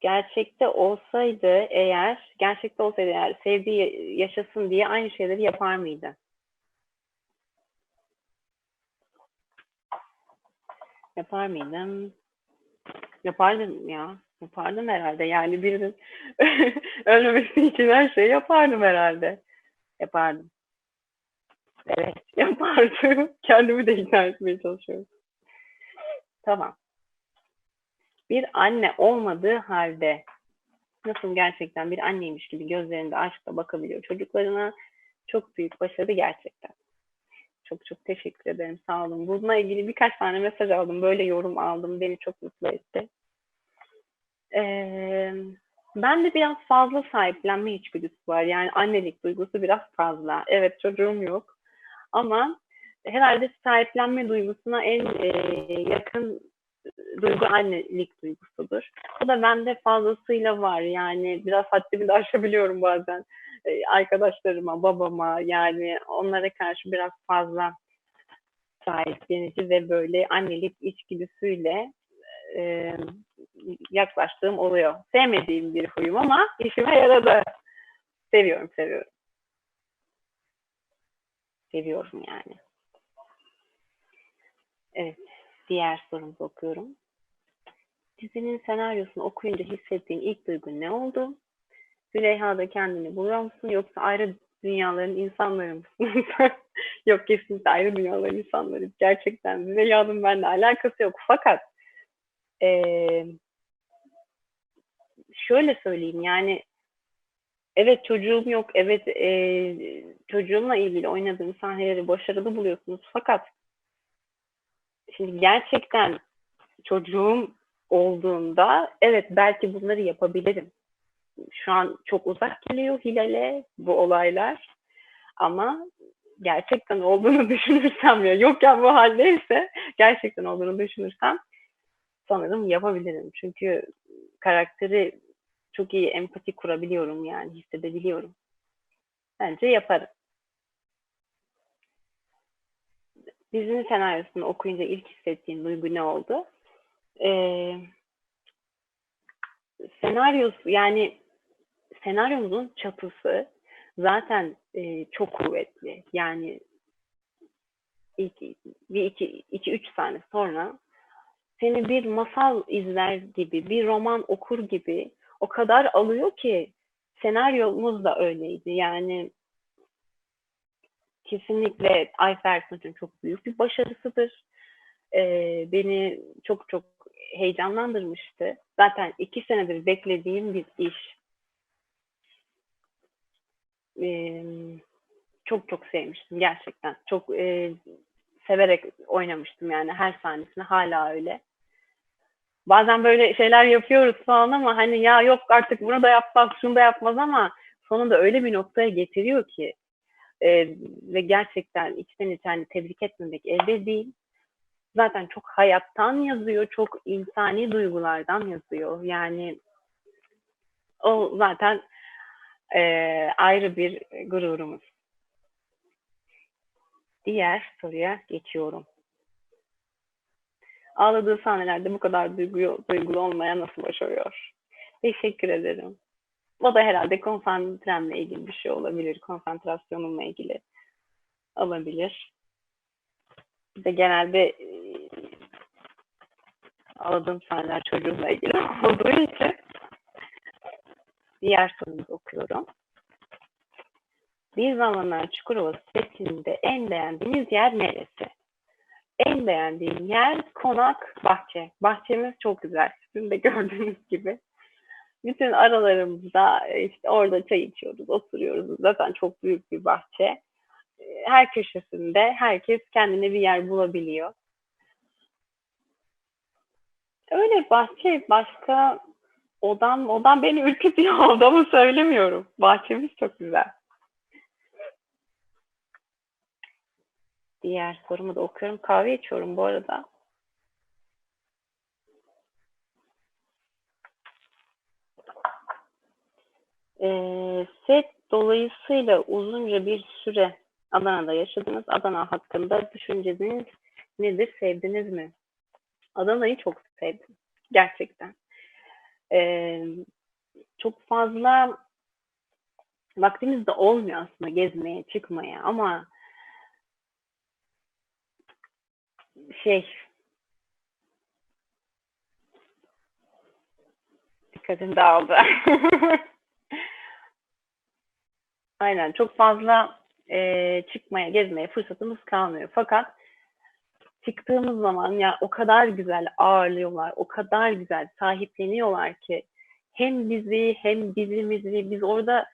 gerçekte olsaydı eğer, gerçekte olsaydı eğer sevdiği yaşasın diye aynı şeyleri yapar mıydı? Yapar mıydım? Yapardım ya. Yapardım herhalde. Yani birinin ölmemesi için her şeyi yapardım herhalde. Yapardım. Evet, yapardım. Kendimi de ikna etmeye çalışıyorum. Tamam. Bir anne olmadığı halde nasıl gerçekten bir anneymiş gibi gözlerinde aşkla bakabiliyor çocuklarına. Çok büyük başarı gerçekten. Çok çok teşekkür ederim. Sağ olun. Bununla ilgili birkaç tane mesaj aldım. Böyle yorum aldım. Beni çok mutlu etti. Ee, ben de biraz fazla sahiplenme içgüdüsü var. Yani annelik duygusu biraz fazla. Evet çocuğum yok. Ama herhalde sahiplenme duygusuna en e, yakın duygu annelik duygusudur. Bu da bende fazlasıyla var. Yani biraz haddimi de aşabiliyorum bazen. E, arkadaşlarıma, babama yani onlara karşı biraz fazla sahiplenici ve böyle annelik içgüdüsüyle e, yaklaştığım oluyor. Sevmediğim bir huyum ama işime yaradı. Seviyorum, seviyorum. Seviyorum yani. Evet, diğer sorumuzu okuyorum. Dizinin senaryosunu okuyunca hissettiğin ilk duygu ne oldu? Züleyha'da kendini buluyor musun yoksa ayrı dünyaların insanları mısın? yok kesinlikle ayrı dünyaların insanları. Gerçekten Züleyha'nın benimle alakası yok. Fakat ee, şöyle söyleyeyim yani evet çocuğum yok, evet e, çocuğumla ilgili oynadığım sahneleri başarılı buluyorsunuz fakat şimdi gerçekten çocuğum olduğunda evet belki bunları yapabilirim. Şu an çok uzak geliyor Hilal'e bu olaylar ama gerçekten olduğunu düşünürsem ya yokken bu haldeyse gerçekten olduğunu düşünürsem sanırım yapabilirim. Çünkü karakteri çok iyi empati kurabiliyorum yani hissedebiliyorum. Bence yaparım. Dizinin senaryosunu okuyunca ilk hissettiğin duygu ne oldu? Ee, senaryosu yani senaryomuzun çatısı zaten e, çok kuvvetli. Yani ilk bir iki, iki üç sene sonra seni bir masal izler gibi, bir roman okur gibi o kadar alıyor ki senaryomuz da öyleydi. Yani kesinlikle Ayfer Tunç'un çok büyük bir başarısıdır. Ee, beni çok çok heyecanlandırmıştı. Zaten iki senedir beklediğim bir iş. Ee, çok çok sevmiştim gerçekten. Çok e, severek oynamıştım yani her sahnesini hala öyle bazen böyle şeyler yapıyoruz falan ama hani ya yok artık bunu da yapmaz, şunu da yapmaz ama sonunda öyle bir noktaya getiriyor ki e, ve gerçekten içten içe hani tebrik etmemek elde değil. Zaten çok hayattan yazıyor, çok insani duygulardan yazıyor. Yani o zaten e, ayrı bir gururumuz. Diğer soruya geçiyorum. Ağladığı sahnelerde bu kadar duygu, duygulu olmaya nasıl başarıyor? Teşekkür ederim. O da herhalde konsantremle ilgili bir şey olabilir. Konsantrasyonumla ilgili olabilir. Bir de genelde e, ağladığım sahneler çocuğumla ilgili olduğu için diğer sorumuzu okuyorum. Bir zamanlar Çukurova setinde en beğendiğiniz yer neresi? en beğendiğim yer konak bahçe. Bahçemiz çok güzel. Sizin de gördüğünüz gibi. Bütün aralarımızda işte orada çay içiyoruz, oturuyoruz. Zaten çok büyük bir bahçe. Her köşesinde herkes kendine bir yer bulabiliyor. Öyle bahçe başka odam, odam beni ürkütüyor odamı söylemiyorum. Bahçemiz çok güzel. Diğer sorumu da okuyorum. Kahve içiyorum bu arada. Ee, set dolayısıyla uzunca bir süre Adana'da yaşadınız. Adana hakkında düşünceniz nedir? Sevdiniz mi? Adana'yı çok sevdim. Gerçekten. Ee, çok fazla vaktimiz de olmuyor aslında gezmeye, çıkmaya ama şey dikkatim dağıldı. Aynen çok fazla e, çıkmaya, gezmeye fırsatımız kalmıyor. Fakat çıktığımız zaman ya o kadar güzel ağırlıyorlar, o kadar güzel sahipleniyorlar ki hem bizi hem bizimizi biz orada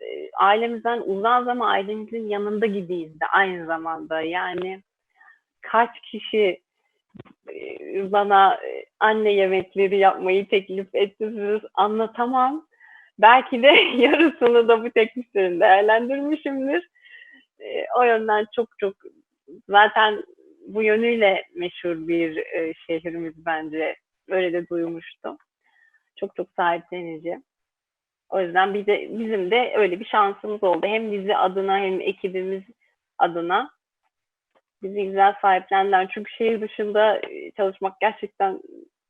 e, ailemizden uzağız ama ailemizin yanında gibiyiz de aynı zamanda. Yani kaç kişi e, bana e, anne yemekleri yapmayı teklif ettiniz anlatamam. Belki de yarısını da bu tekliflerin değerlendirmişimdir. E, o yönden çok çok zaten bu yönüyle meşhur bir e, şehrimiz bence. Öyle de duymuştum. Çok çok sahiplenici. O yüzden bir de, bizim de öyle bir şansımız oldu. Hem bizi adına hem ekibimiz adına bizi güzel sahiplendiler. Çünkü şehir dışında e, çalışmak gerçekten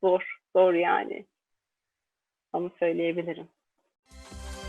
zor. Zor yani. Onu söyleyebilirim.